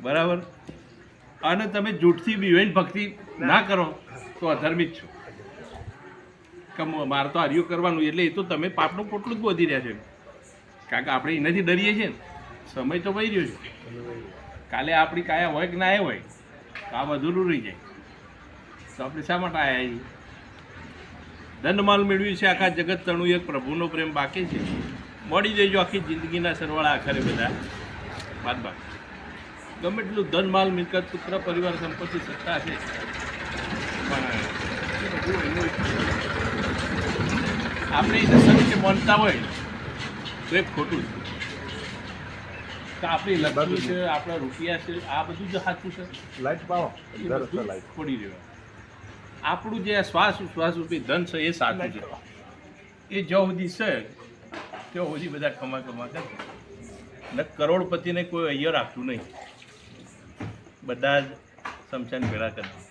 બરાબર? અને તમે જૂઠથી બિવેન ભક્તિ ના કરો તો અધર્મિત છો. કમ, મારે તો હરિયો કરવાનું એટલે એ તો તમે પાપનું પોટલું જ બોધી રહ્યા છો. કારણ કે આપણે એનાથી ડરીએ છીએ ને. સમય તો વહી રહ્યો છે. કાલે આપણી કાયા હોય કે ના હોય, તો આ અધૂરું રહી જાય. તો આપણે શા માટે આવ્યા છીએ? ધનમાલ મેળવ્યું છે આખા જગત તણું, એક પ્રભુનો પ્રેમ બાકી છે. મળી જઈજો આખી જિંદગીના સરવાળા આખરે બધા. બાદ બાદ ગમે એટલું ધન માલ મિલકત પુત્ર પરિવાર સંપત્તિ સત્તા છે. પણ આપણે એને સત્ય માનતા હોય તો એ ખોટું છે. તો આપણી લગ્ન છે આપણા રૂપિયા છે આ બધું જ સાચું છે. લાઈટ પાવો છોડી દેવા આપણું જે શ્વાસ શ્વાસ રૂપી ધન છે એ સાચું છે. એ જ્યાં સુધી છે ત્યાં સુધી બધા કમા કમા કરે ને કરોડપતિને કોઈ અહીંયા રાખતું નહીં. બધા જ સમશાન ભેળા કરતા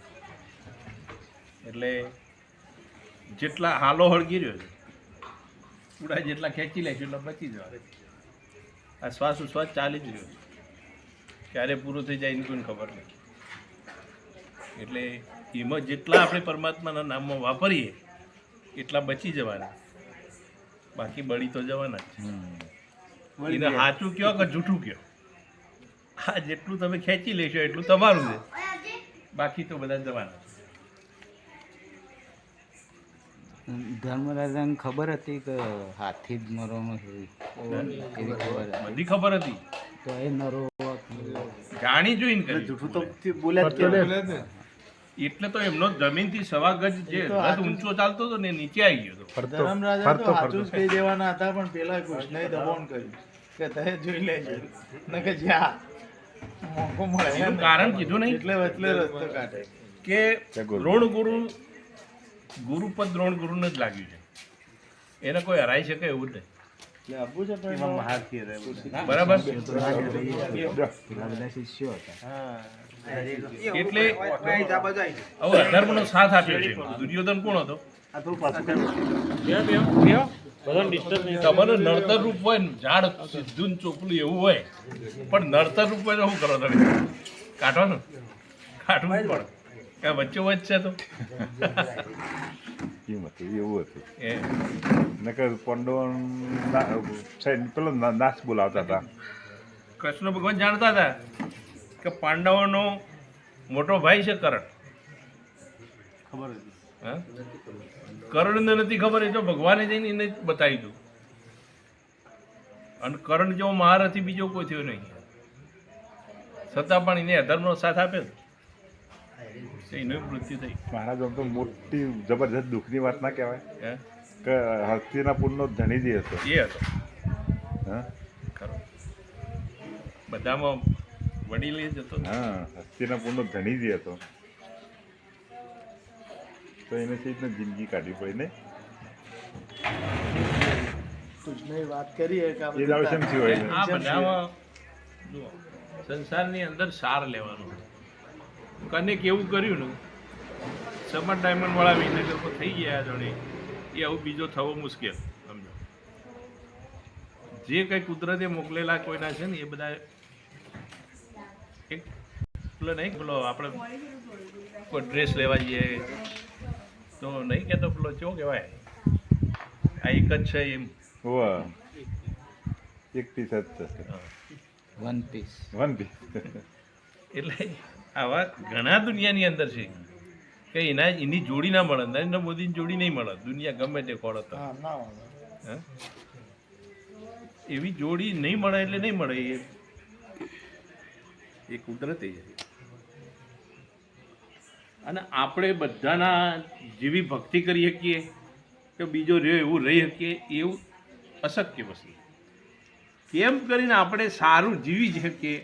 એટલે જેટલા હાલો હળગી રહ્યો છે પૂરા જેટલા ખેંચી લેશું એટલા બચી જવા આ શ્વાસ ઉશ્વાસ ચાલી જ રહ્યો છે. ક્યારે પૂરું થઈ જાય એની કોઈને ખબર નથી. એટલે એમાં જેટલા આપણે પરમાત્માના નામમાં વાપરીએ એટલા બચી જવાના. બાકી બળી તો જવાના જ સાચું કયો કે જૂઠું કયો? આ જેટલું તમે ખેંચી લેશો એટલું તમારું છે. બાકી તો બધા જવાના ધર્મરાજાને ખબર હતી કે હાથી જ મરવાનો છે? એવી ખબર બધી ખબર હતી. તો એ નરો જાણી જોઈને કરી. જૂઠું તો બોલ્યા એટલે તો એમનો જમીનથી સવા ગજ જે રથ ઊંચો ચાલતો હતો ને નીચે આવી ગયો હતો. ધર્મરાજા તો હાચું જ કહી દેવાના હતા પણ પેલા કૃષ્ણએ દબાણ કર્યું. કે તમે જોઈ લેજો. ને કે જ્યાં એનું કારણ કીધું નહીં? એટલે એટલે રસ્તો કાઢે. કે જય ગુરુ. ગુરુપદ ઋણ ગુરુને જ લાગ્યું છે. એને કોઈ હરાઈ શકે એવું જ નહીં? બરાબર? એટલે હવે સાથ આપ્યો છે. દુર્યોધન કોણ હતો? તમારે નડતર રૂપ હોય ને ઝાડ સીધું ચોપલું એવું હોય. પણ નડતર રૂપ હોય તો શું કરો તમે? કાઢો ને કાઢવું જ પડે. કે વચ્ચે વચ્ચે તો? એવું હતું. એ. નકર પાંડવો પેલો નાશ બોલાવતા હતા. કૃષ્ણ ભગવાન જાણતા હતા કે પાંડવોનો મોટો ભાઈ છે કરણ. ખબર હતી? કર્ણને નથી ખબર એ તો ભગવાને જઈને એને બતાવી દઉં. અને કરણ જેવો મહારથી બીજો કોઈ થયો નહીં. છતાં પણ એને અધર્મનો સાથ આપે એનું મૃત્યુ થઈ. મહારાજ આમ તો મોટી જબરજસ્ત દુઃખની વાત ના કહેવાય? કે હસ્તિનાપુરનો ધણી જે હતો. એ હતો. હા? ખરો. બધામાં વડીલ જ હતો હા હસ્તિનાપુરનો ધણી જે હતો. તો એને સહિત જિંદગી કાઢવી પડી ને? કૃષ્ણએ વાત કરી કે એ દાવ શેમ હોય આ બધામાં જુઓ, સંસારની અંદર સાર લેવાનો. કને કેવું કર્યું ને? સમર ડાયમંડ વાળા વિનગરમાં થઈ ગયા જોડે. એ આવું બીજો થવો મુશ્કેલ સમજો. જે કંઈ કુદરતે મોકલેલા કોઈના છે ને એ બધા એક પેલો નહીં પેલો આપણે કોઈ ડ્રેસ લેવા જઈએ. તો નહીં કહેતો પેલો ચો કહેવાય? આ એક જ છે એમ. વાહ એક પીસ જ છે. હા. વન પીસ વન પીસ એટલે આવા ઘણા દુનિયાની અંદર છે કે એના એની જોડી ના મળે નરેન્દ્ર મોદીની જોડી નહીં મળે. દુનિયા ગમે તે ખોળો તો? એવી જોડી નહીં મળે એટલે નહીં મળે એ. એ કુદરતી છે અને આપણે બધાના જેવી ભક્તિ કરી શકીએ કે બીજો રહ્યો એવું રહી શકીએ, એવું અશક્ય વસ્તુ. કેમ કરીને આપણે સારું જીવી શકીએ,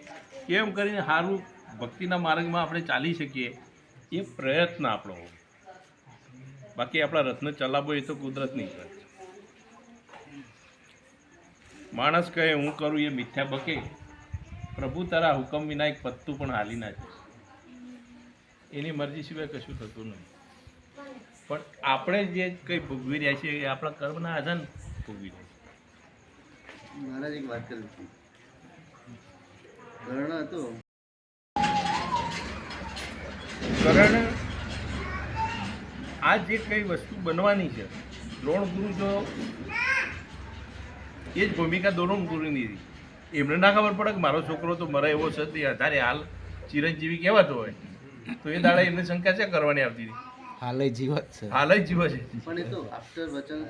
કેમ કરીને સારું ભક્તિના માર્ગમાં આપણે ચાલી શકીએ, એ પ્રયત્ન આપણો બાકી આપણા રત્ન ચલાવો એ તો કુદરતની છે. માણસ કહે, હું કરું એ મિથ્યા બકે. પ્રભુ તારા હુકમ વિના એક પત્તું પણ હાલી ના જાય. એની મરજી સિવાય કશું થતું નથી. પણ આપણે જે કંઈ ભોગવી રહ્યા છીએ એ આપણા કર્મના આધાર ભોગવી રહ્યા છીએ. મહારાજ એક વાત કરી હતી. કર્ણ હતો. કરણ આ જે કઈ વસ્તુ બનવાની છે દ્રોણ ગુરુ જો એ જ ભૂમિકા દ્રોણ ગુરુની હતી. એમને ના ખબર પડે કે મારો છોકરો તો મરે એવો છે તે આધારે હાલ ચિરંજીવી કહેવાતો હોય. તો એ દાડા એમની શંકા છે કરવાની આવતી હતી. હાલે જીવ છે. હાલ જ છે. પણ એ તો આફ્ટર વચન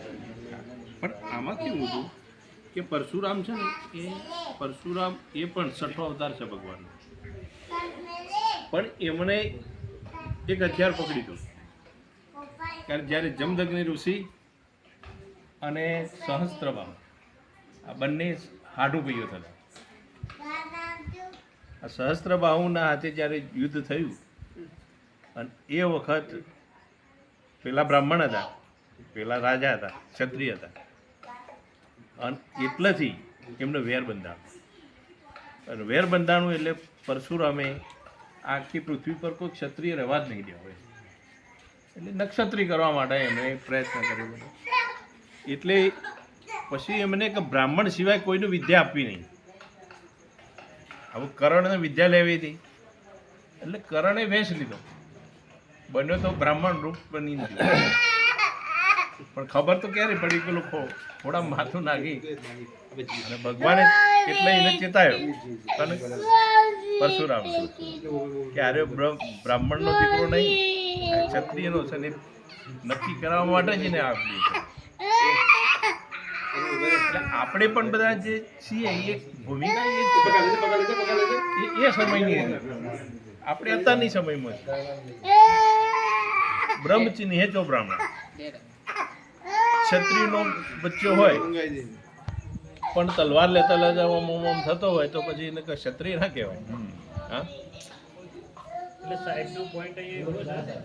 પણ આમાં કેવું હતું કે પરશુરામ છે ને એ પરશુરામ એ પણ છઠ્ઠો અવતાર છે ભગવાનનો. પણ એમણે એક હથિયાર પકડી હતું કારણ જ્યારે જમદગ્નિ ઋષિ અને સહસ્ત્રબાહુ આ બંને હાડુ ભાઈઓ થતા. આ સહસ્ત્રબાહુના હાથે જ્યારે યુદ્ધ થયું અને એ વખત પેલા બ્રાહ્મણ હતા, પેલા રાજા હતા, ક્ષત્રિય હતા. અને એટલેથી એમને વેર બંધાણું અને વેર બંધાણું એટલે પરશુરામે આખી પૃથ્વી પર કોઈ ક્ષત્રિય રહેવા જ નહીં દેવા એટલે નક્ષત્રી કરવા માટે એમણે પ્રયત્ન કર્યો એટલે પછી એમને કે બ્રાહ્મણ સિવાય કોઈનું વિદ્યા આપવી નહીં. હવે કરણને વિદ્યા લેવી હતી. એટલે કરણે વેશ લીધો. બન્યો તો બ્રાહ્મણ રૂપ બની પણ ખબર તો ક્યારે પડી કે લોકો થોડા માથું નાખી? અને ભગવાને એટલે એને ચેતાયો. અને પરશુરામ કે અરે બ્રાહ્મણનો દીકરો નહીં ક્ષત્રિયનો છે ને નક્કી કરાવવા માટે જ એને આપ્યું આપણે પણ બધા જે છીએ, એ ભૂમિકા એ સમયની આપણે અત્યારની સમયમાં છીએ. બ્રહ્મચિહ્ન હેચો બ્રાહ્મણ. ક્ષત્રિયનો બચ્ચો હોય પણ તલવાર લેતા લેતા ઓમ ઓમ ઓમ થતો હોય તો પછી એને કઈ ક્ષત્રિય ના કહેવાય. હા? એટલે સાહેબનો point અહીંયા એવો છે.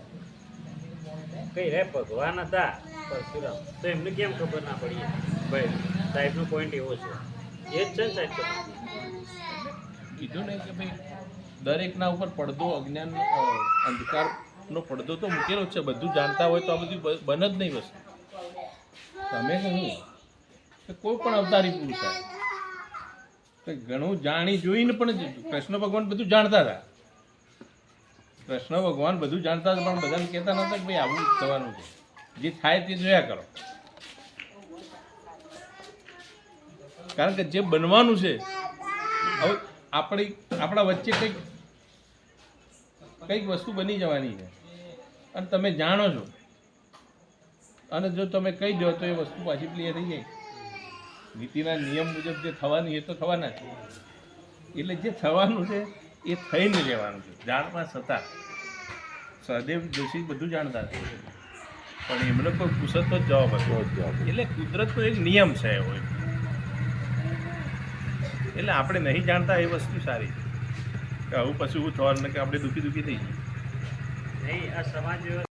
કઈ રે ભગવાન હતા પરશુરામ. તો એમને કેમ ખબર ના પડી? ભાઈ સાહેબનો પોઈન્ટ એવો છે. એ જ છે ને સાહેબ તો. કીધું ને કે ભાઈ દરેકના ઉપર પડદો અજ્ઞાન અ, અંધકારનો પડદો તો મૂકેલો છે. બધું જાણતા હોય તો આ બધું બન જ નહીં વસ્તુ. તમે કહ્યું કે કોઈ પણ અવતારી પુરુષ તો ઘણું જાણી જોઈને પણ કૃષ્ણ ભગવાન બધું જાણતા હતા. કૃષ્ણ ભગવાન બધું જાણતા હતા, પણ બધાને કહેતા નહોતા કે ભાઈ આવું થવાનું છે. જે થાય તે જોયા કરો. કારણ કે જે બનવાનું છે, હવે આપણી, આપણા વચ્ચે કંઈક કંઈક વસ્તુ બની જવાની છે. અને તમે જાણો છો. અને જો તમે કહી દો તો એ વસ્તુ પાછી ક્લિયર થઈ જાય. નીતિના નિયમ મુજબ જે થવાની એ તો થવાના છે એટલે જે થવાનું છે એ થઈને રહેવાનું છે. જાણવા છતાં. સહદેવ જોશી બધું જાણતા હતા. પણ એમને કોઈ પૂછત જ જવાબ હતો. એટલે કુદરતનો એક નિયમ છે એવો. એટલે આપણે નહીં જાણતા એ વસ્તુ સારી. છે કે આવું પછી એવું થવાનું કે આપણે દુઃખી દુઃખી થઈ જઈએ. નહીં આ સમાજ